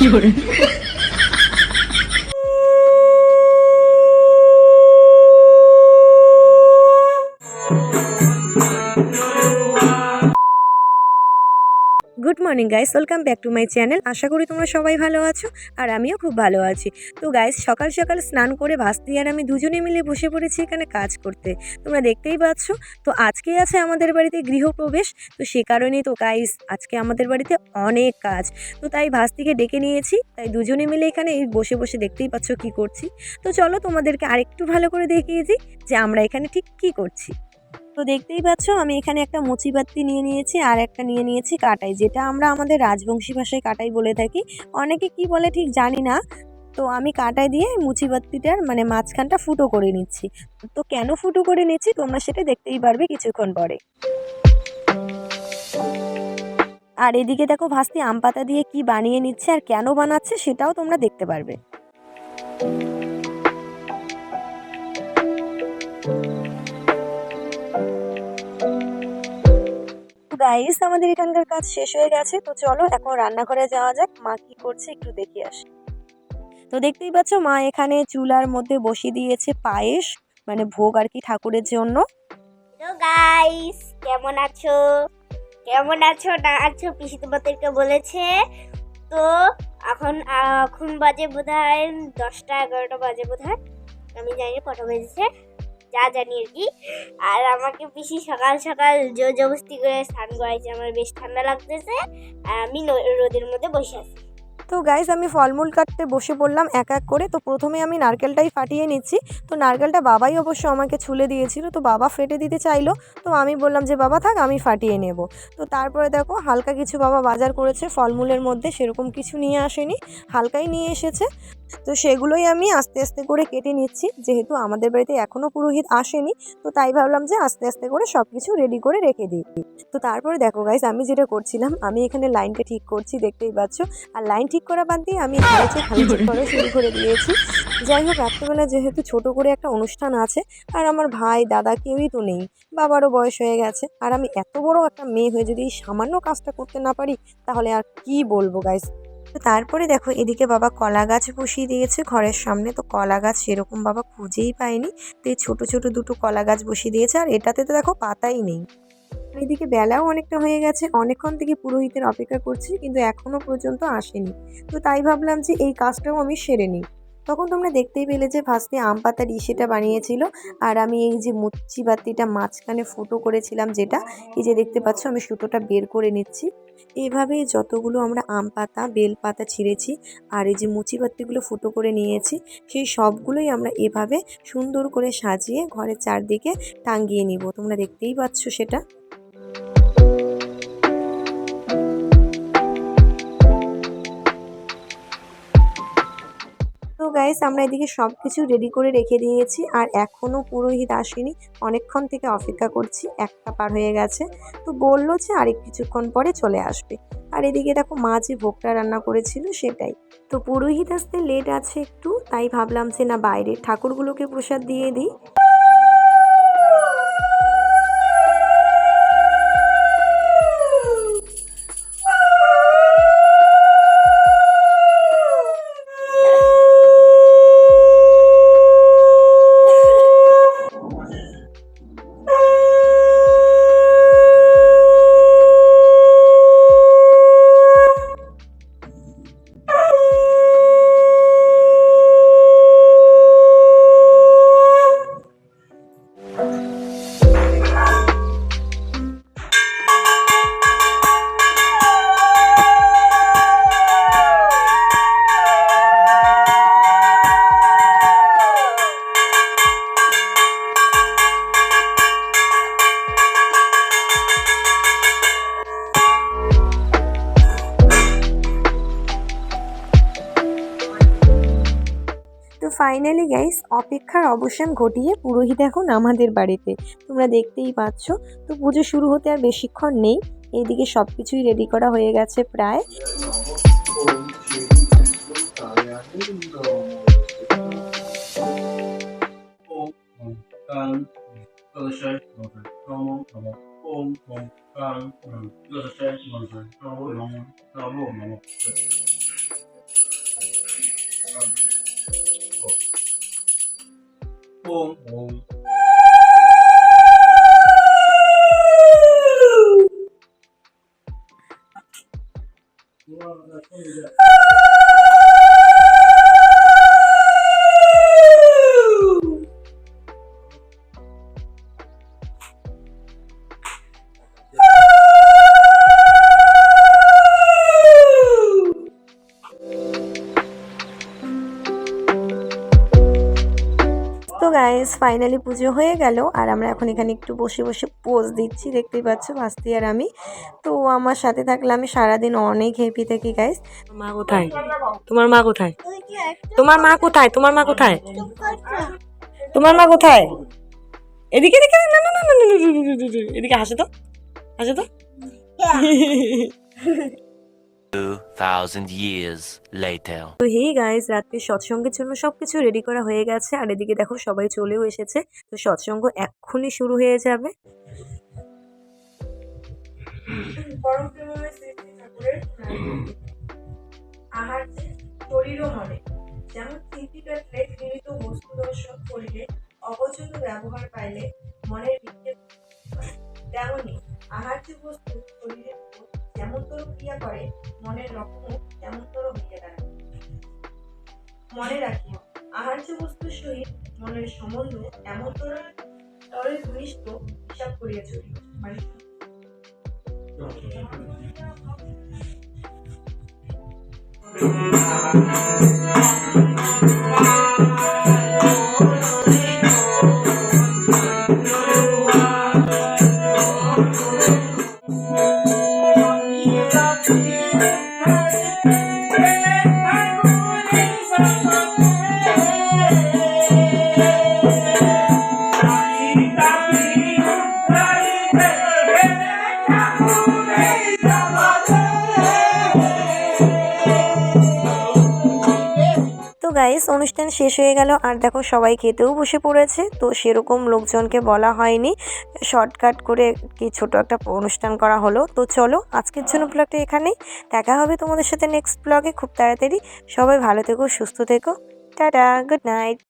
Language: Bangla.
有人。good morning guys, welcome back to my channel. আশা করি তোমরা সবাই ভালো আছো আর আমিও খুব ভালো আছি। তো গাইস, সকাল সকাল স্নান করে ভাস্তি আর আমি দুজনে মিলে বসে পড়েছি এখানে কাজ করতে। তোমরা দেখতেই পাচ্ছ, তো আজকেই আছে আমাদের বাড়িতে গৃহপ্রবেশ। তো সে কারণেই তো গাইস, আজকে আমাদের বাড়িতে অনেক কাজ। তো তাই ভাস্তিকে ডেকে নিয়েছি, তাই দুজনে মিলে এখানে এই বসে বসে দেখতেই পাচ্ছ কি করছি। তো চলো তোমাদেরকে আরেকটু ভালো করে দেখিয়ে দিই যে আমরা এখানে ঠিক কি করছি। তো দেখতেই পাচ্ছ, আমি এখানে একটা মুচিবাতি নিয়ে নিয়েছি আর একটা নিয়ে নিয়েছি কাটাই, যেটা আমরা আমাদের রাজবংশী ভাষায় কাটাই বলে থাকি। অনেকে কি বলে ঠিক জানি না, তো আমি কাটাই দিয়ে মুচিবাতিটার মানে মাঝখানটা ফুটো করে নিচ্ছি। তো কেন ফুটো করে নিচ্ছি, তোমরা সেটা দেখতেই পারবে কিছুক্ষণ পরে। আর এদিকে দেখো ভাস্তি আম পাতা দিয়ে কি বানিয়ে নিচ্ছে আর কেন বানাচ্ছে সেটাও তোমরা দেখতে পারবে। গাইস আমাদের এখানকার কাজ শেষ হয়ে গেছে, তো চলো এখন রান্নাঘরে যাওয়া যাক। মা কি করছে একটু দেখে আসি। তো দেখতেই পাচ্ছ, মা এখানে চুলার মধ্যে বসিয়ে দিয়েছে পায়েস মানে ভোগ আর কি ঠাকুরের জন্য। তো গাইস কেমন আছো? কেমন আছো? না আছো পিসি তোমাদেরকে বলেছে। তো এখন এখন বাজে বোধ হয় দশটা এগারোটা বাজে বোধ হয় আমি জানি কটা বেজেছে। যা জানি আর কি আর আমাকে পিসি সকাল সকাল জোর জবস্তি করে স্নান করাইছে, আমার বেশ ঠান্ডা লাগতেছে। আর আমি রোদের মধ্যে বসে আছি। তো গাইস আমি ফলমূল কাটতে বসে পড়লাম এক এক করে। তো প্রথমে আমি নারকেলটাই ফাটিয়ে নিচ্ছি। তো নারকেলটা বাবাই অবশ্য আমাকে ছুলে দিয়েছিল, তো বাবা ফেটে দিতে চাইলো। তো আমি বললাম যে, বাবা থাক, আমি ফাটিয়ে নেব। তো তারপরে দেখো, হালকা কিছু বাবা বাজার করেছে, ফলমূলের মধ্যে সেরকম কিছু নিয়ে আসেনি। হালকাই নিয়ে এসেছে। তো সেগুলোই আমি আস্তে আস্তে করে কেটে নিচ্ছি। যেহেতু আমাদের বাড়িতে এখনও পুরোহিত আসেনি তো তাই ভাবলাম যে আস্তে আস্তে করে সব কিছু রেডি করে রেখে দিই। তো তারপরে দেখো গাইস আমি যেটা করছিলাম আমি এখানে লাইনটা ঠিক করছি দেখতেই পাচ্ছ। আর লাইন ঠিক করা বাদ দিয়ে আমি খালিচে খালিচে করা শুরু করে দিয়েছি। যাই হোক রাত্রেবেলা যেহেতু ছোট করে একটা অনুষ্ঠান আছে আর আমার ভাই দাদা কেউই তো নেই বাবারও বয়স হয়ে গেছে আর আমি এত বড় একটা মেয়ে হয়ে যদি এই সামান্য কাজটা করতে না পারি তাহলে আর কি বলব গাইস তো তারপরে দেখো এদিকে বাবা কলা গাছ বসিয়ে দিয়েছে ঘরের সামনে। তো কলা গাছ সেরকম বাবা খুঁজেই পায়নি তো এই ছোটো ছোটো দুটো কলা গাছ বসিয়ে দিয়েছে আর এটাতে তো দেখো পাতাই নেই। এদিকে বেলাও অনেকটা হয়ে গেছে। অনেকক্ষণ থেকে পুরোহিতের অপেক্ষা করছি কিন্তু এখনও পর্যন্ত আসেনি। তো তাই ভাবলাম যে এই কাজটাও আমি সেরে নিই। তখন তোমরা দেখতেই পেলে যে ফার্স্টে আম পাতার ইসেটা বানিয়েছিল। আর আমি এই যে মুচ্ছি বাতিটা মাঝখানে ফুটো করেছিলাম যেটা, এই যে দেখতে পাচ্ছ আমি সুতোটা বের করে নিচ্ছি। এইভাবে যতগুলো আমরা আম পাতা, বেল পাতা ছিঁড়েছি আর এই যে মুচি বাতিগুলো ফুটো করে নিয়েছি, সেই সবগুলোই আমরা এভাবে সুন্দর করে সাজিয়ে ঘরের চারদিকে টাঙ্গিয়ে নিব। তোমরা দেখতেই পাচ্ছ সেটা। গাইস আমরা এদিকে সব কিছু রেডি করে রেখে দিয়েছি আর এখনও পুরোহিত আসেনি। অনেকক্ষণ থেকে অপেক্ষা করছি, একটা পার হয়ে গেছে। তো বলল যে আরেক কিছুক্ষণ পরে চলে আসবে। আর এদিকে দেখো মা যে ভোগটা রান্না করেছিল সেটাই। তো পুরোহিত আসতে লেট আছে একটু, তাই ভাবলাম যে না বাইরে ঠাকুরগুলোকে প্রসাদ দিয়ে দিই। ফাইনালি গাইস অপেক্ষার অবসান ঘটিয়ে পুরোহিত এখন আমাদের বাড়িতে। তোমরা দেখতেই পাচ্ছ, তো পুজো শুরু হতে আর বেশিক্ষণ নেই। এইদিকে সব কিছুই রেডি করা হয়ে গেছে প্রায়। home. Oh, গাইস ফাইনালি পুজো হয়ে গেল আর আমরা এখন এখানে একটু বসে বসে পোজ দিচ্ছি দেখতেই পাচ্ছ বাস্তি আর আমি তো আমার সাথে থাকলে আমি সারাদিন অনেক হ্যাপি থাকি গাইস মা কোথায় তোমার মা কোথায় তোমার মা কোথায় তোমার মা কোথায় তোমার মা কোথায় এদিকে এদিকে না, না, না, না, এদিকে হাসে তো হাসে তো 2,000 years later. তো হেই গাইস রাত্রে সৎসঙ্গের জন্য সব কিছু রেডি করা হয়ে গেছে। আর এদিকে দেখো সবাই চলেও এসেছে। তো সৎসঙ্গ এক্ষুনি শুরু হয়ে যাবে। আহার যে শরীর মনে যেমন তৃপ্তিকাটলে গৃহীত বস্তু দর্শন করিলে অবচেত ব্যবহার পাইলে মনের বিক্ষেপ তেমনি আহার্য বস্তু শরীরের উপর যেমনতর ক্রিয়া করে, মনের লক্ষ্য তেমনতর হইয়া দাঁড়ায়। মনে রাখিও, আহার্য বস্তুর সহিত মনের সম্বন্ধ এমনতর তরে ঘনিষ্ঠ হিসাব করিয়া চলিও। মানে তো শেষ হয়ে গেল। আর দেখো, সবাই খেতেও বসে পড়েছে। তো সেরকম লোকজনকে বলা হয়নি। শর্টকাট করে কি ছোট একটা অনুষ্ঠান করা হলো। তো চলো, আজকের জন্য ব্লগটা এখানেই। দেখা হবে তোমাদের সাথে নেক্সট ব্লগে। খুব তাড়াতাড়ি। সবাই ভালো থেকো, সুস্থ থেকো। Tata good night